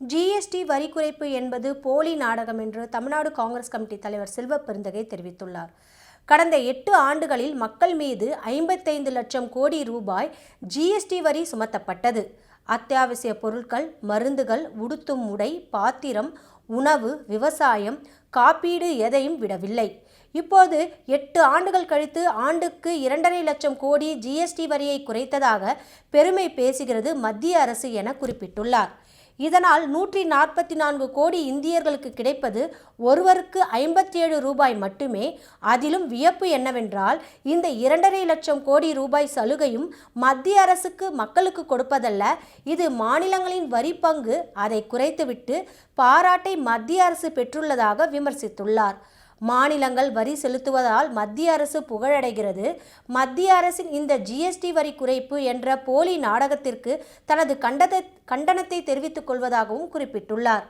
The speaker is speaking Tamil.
ஜிஎஸ்டி வரி குறைப்பு என்பது போலி நாடகம் என்று தமிழ்நாடு காங்கிரஸ் கமிட்டி தலைவர் செல்வ பெருந்தகை தெரிவித்துள்ளார். கடந்த எட்டு ஆண்டுகளில் மக்கள் மீது ஐம்பத்தைந்து லட்சம் கோடி ரூபாய் ஜிஎஸ்டி வரி சுமத்தப்பட்டது. அத்தியாவசிய பொருட்கள் மருந்துகள் உடுத்தும் உடை பாத்திரம் உணவு விவசாயம் காப்பீடு எதையும் விடவில்லை. இப்போது எட்டு ஆண்டுகள் கழித்து ஆண்டுக்கு இரண்டரை லட்சம் கோடி ஜிஎஸ்டி வரியை குறைத்ததாக பெருமை பேசுகிறது மத்திய அரசு என குறிப்பிட்டுள்ளார். இதனால் நூற்றி நாற்பத்தி நான்கு கோடி இந்தியர்களுக்கு கிடைப்பது ஒருவருக்கு ஐம்பத்தி ஏழு ரூபாய் மட்டுமே. அதிலும் வியப்பு என்னவென்றால் இந்த இரண்டரை லட்சம் கோடி ரூபாய் சலுகையும் மத்திய அரசுக்கு மக்களுக்கு கொடுப்பதல்ல. இது மாநிலங்களின் வரி பங்கு. அதை குறைத்துவிட்டு பாராட்டை மத்திய அரசு பெற்றுள்ளதாக விமர்சித்துள்ளார். மாநிலங்கள் வரி செலுத்துவதால் மத்திய அரசு புகழடைகிறது. மத்திய அரசின் இந்த ஜிஎஸ்டி வரி குறைப்பு என்ற போலி நாடகத்திற்கு தனது கண்டத கண்டனத்தை தெரிவித்துக் கொள்வதாகவும் குறிப்பிட்டுள்ளார்.